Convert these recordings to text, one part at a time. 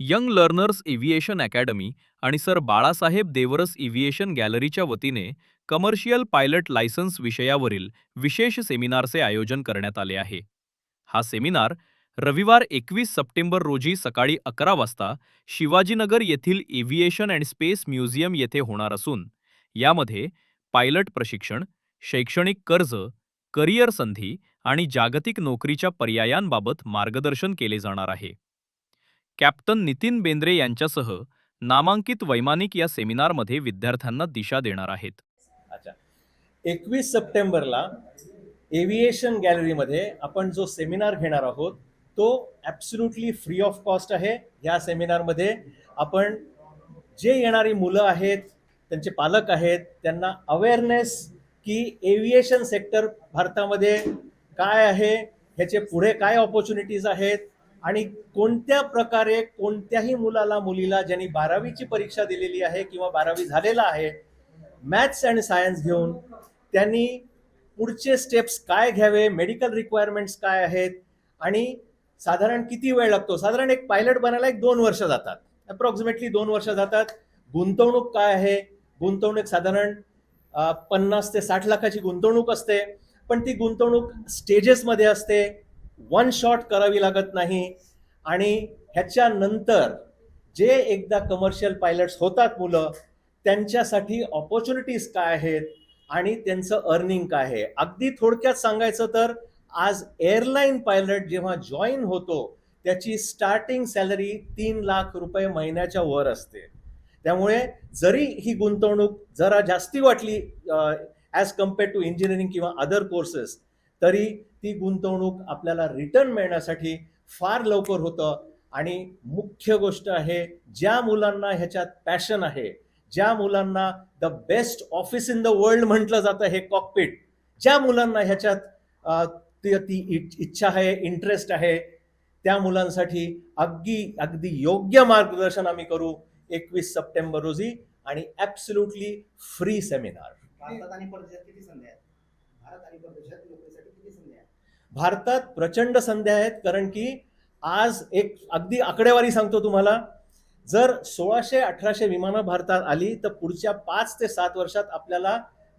Young learners aviation academy आणि sir Balasaheb Deoras aviation गॅलरीच्या वतीने कमर्शियल पायलट लायसन्स विषयावरील विशेष सेमिनारचे आयोजन करण्यात आले आहे. हा सेमिनार रविवार एकवीस सप्टेंबर रोजी सकाळी अकरा वाजता शिवाजीनगर येथील एव्हिएशन अँड स्पेस म्युझियम येथे होणार असून यामध्ये पायलट प्रशिक्षण शैक्षणिक कर्ज करिअर संधी आणि जागतिक नोकरीच्या पर्यायांबाबत मार्गदर्शन केले जाणार आहे. कॅप्टन नितीन बेंद्रे यांच्यासह नामांकित वैमानिक या सेमिनारमध्ये विद्यार्थ्यांना दिशा देणार आहेत. अच्छा. एकवीस सप्टेंबरला एव्हिएशन गॅलरीमध्ये आपण जो सेमिनार घेणार आहोत तो ॲब्सुल्युटली फ्री ऑफ कॉस्ट आहे. या सेमिनारमध्ये आपण जे येणारी मुलं आहेत त्यांचे पालक आहेत त्यांना अवेअरनेस की एव्हिएशन सेक्टर भारतामध्ये काय आहे ह्याचे पुढे काय ऑपॉर्च्युनिटीज आहेत आणि कोणत्या प्रकारे कोणत्याही मुलाला मुलीला ज्यांनी बारावीची परीक्षा दिलेली आहे किंवा बारावी झालेला आहे मॅथ्स अँड सायन्स घेऊन त्यांनी पुढचे स्टेप्स काय घ्यावे मेडिकल रिक्वायरमेंट्स काय आहेत आणि साधारण किती वेळ लागतो? साधारण एक पायलट बनायला एक दोन वर्ष जातात. अप्रॉक्सिमेटली दोन वर्ष जातात. गुंतवणूक काय आहे? गुंतवणूक साधारण पन्नास ते साठ लाखाची गुंतवणूक असते. पण ती गुंतवणूक स्टेजेसमध्ये असते. वन शॉट करावी लागत नाही. आणि ह्याच्यानंतर जे एकदा कमर्शियल पायलट्स होतात मुलं त्यांच्यासाठी ऑपॉर्च्युनिटीज काय आहेत आणि त्यांचं अर्निंग काय आहे? अगदी थोडक्यात सांगायचं तर आज एअरलाईन पायलट जेव्हा जॉईन होतो त्याची स्टार्टिंग सॅलरी तीन लाख रुपये महिन्याच्या वर असते. त्यामुळे जरी ही गुंतवणूक जरा जास्ती वाटली ॲज कंपेअर टू इंजिनिअरिंग किंवा अदर कोर्सेस तरी ती गुंतवणूक आपल्याला रिटर्न मिळण्यासाठी फार लवकर होतं. आणि मुख्य गोष्ट आहे ज्या मुलांना ह्याच्यात पॅशन आहे ज्या मुलांना the best office in the world म्हटलं जातं हे कॉकपिट ज्या मुलांना ह्याच्यात ती ती इच्छा आहे इंटरेस्ट आहे त्या मुलांसाठी अगदी अगदी योग्य मार्गदर्शन आम्ही करू एकवीस सप्टेंबर रोजी आणि ॲब्सल्युटली फ्री सेमिनार भारत आणि परदेशात नोकरीसाठी किती संधी आहेत? भारतात प्रचंड संध्या आहेत कारण की आज एक अगदी आकडेवारी सांगतो तुम्हाला जर सोळाशे अठराशे विमानं भारतात आली तर पुढच्या पाच ते सात वर्षात आपल्याला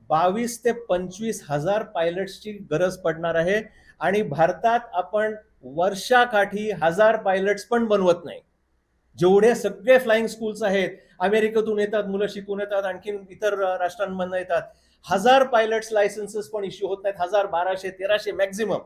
बावीस ते पंचवीस हजार पायलट्सची गरज पडणार आहे. आणि भारतात आपण वर्षाकाठी हजार पायलट्स पण बनवत नाही. जेवढे सगळे फ्लाइंग स्कूल्स आहेत अमेरिकेतून येतात मुलं शिकून येतात आणखीन इतर राष्ट्रांमधनं येतात. हजार पायलट्स लायसन्सेस पण इश्यू होत नाहीत हजार बाराशे तेराशे मॅक्झिमम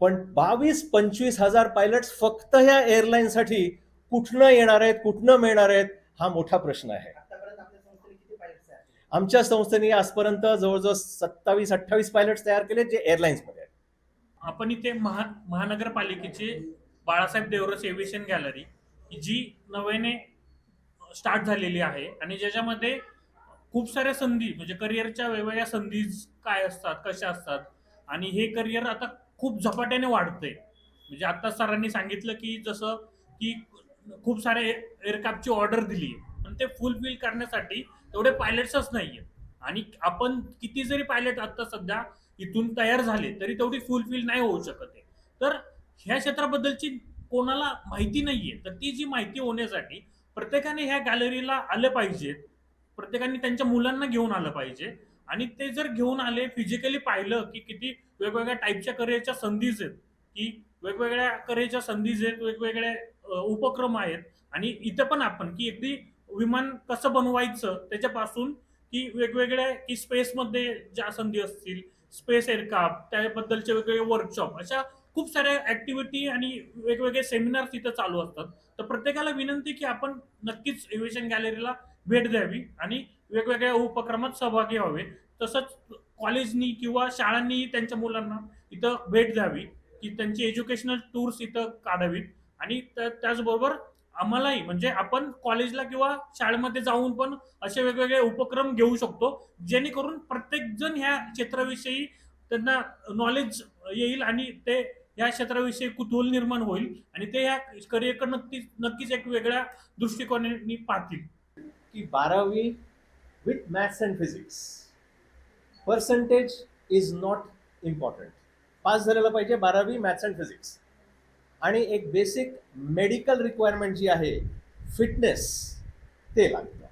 पण बावीस पंचवीस हजार पायलट्स फक्त ह्या एअरलाईनसाठी कुठनं येणार आहेत कुठनं मिळणार आहेत हा मोठा प्रश्न आहे. आतापर्यंत आपल्या संस्थेने किती पायलट्स तयार केले? आमच्या संस्थेने आजपर्यंत जवळजवळ सत्तावीस अठ्ठावीस पायलट्स तयार केले जे एअरलाईन्समध्ये आहेत. आपण इथे महा महानगरपालिकेची बाळासाहेब देवरस एव्हिएशन गॅलरी जी नव्याने स्टार्ट झालेली आहे. आणि ज्याच्यामध्ये खूप साऱ्या संधी म्हणजे करिअरच्या वेगवेगळ्या संधी काय असतात कशा असतात? आणि हे करिअर आता खूप झपाट्याने वाढतंय. म्हणजे आता सरांनी सांगितलं की जसं की खूप सारे एअरक्राफ्टची ऑर्डर दिली आहे. पण ते फुलफिल करण्यासाठी तेवढे पायलट्सच नाही आहेत आणि आपण किती जरी पायलट आता सध्या इथून तयार झाले तरी तेवढी फुलफिल नाही होऊ शकत आहे. तर ह्या क्षेत्राबद्दलची कोणाला माहिती नाहीये तर ती जी माहिती होण्यासाठी प्रत्येकाने ह्या गॅलरीला आलं पाहिजेत प्रत्येकाने त्यांच्या मुलांना घेऊन आलं पाहिजे. आणि ते जर घेऊन आले फिजिकली पाहिलं की किती वेगवेगळ्या टाईपच्या करिअरच्या संधीज आहेत की वेगवेगळ्या करिअरच्या संधीज आहेत वेगवेगळे उपक्रम आहेत. आणि इथं पण आपण की अगदी विमान कसं बनवायचं त्याच्यापासून की वेगवेगळ्या की स्पेसमध्ये ज्या संधी असतील स्पेस एअरक्राफ्ट त्याबद्दलचे वेगवेगळे वर्कशॉप अशा खूप साऱ्या ऍक्टिव्हिटी आणि वेगवेगळे सेमिनार्स तिथं चालू असतात. तर प्रत्येकाला विनंती की आपण नक्कीच एव्हिएशन गॅलरीला भेट द्यावी आणि वेगवेगळ्या उपक्रमात सहभागी व्हावे. तसंच कॉलेजनी किंवा शाळांनी त्यांच्या मुलांना इथं भेट द्यावी की त्यांची एज्युकेशनल टूर्स इथं काढावीत आणि त्याचबरोबर आम्हालाही म्हणजे आपण कॉलेजला किंवा शाळेमध्ये जाऊन पण असे वेगवेगळे उपक्रम घेऊ शकतो जेणेकरून प्रत्येकजण ह्या क्षेत्राविषयी त्यांना नॉलेज येईल आणि ते या क्षेत्राविषयी कुतूहल निर्माण होईल आणि ते या करिअरकडे नक्कीच नक्कीच एक वेगळ्या दृष्टिकोनाने पाहतील. की बारावी with maths and physics percentage is not important pass झालेलं पाहिजे बारावी मॅथ्स अँड फिजिक्स आणि एक बेसिक मेडिकल रिक्वायरमेंट जी आहे फिटनेस ते लागतं.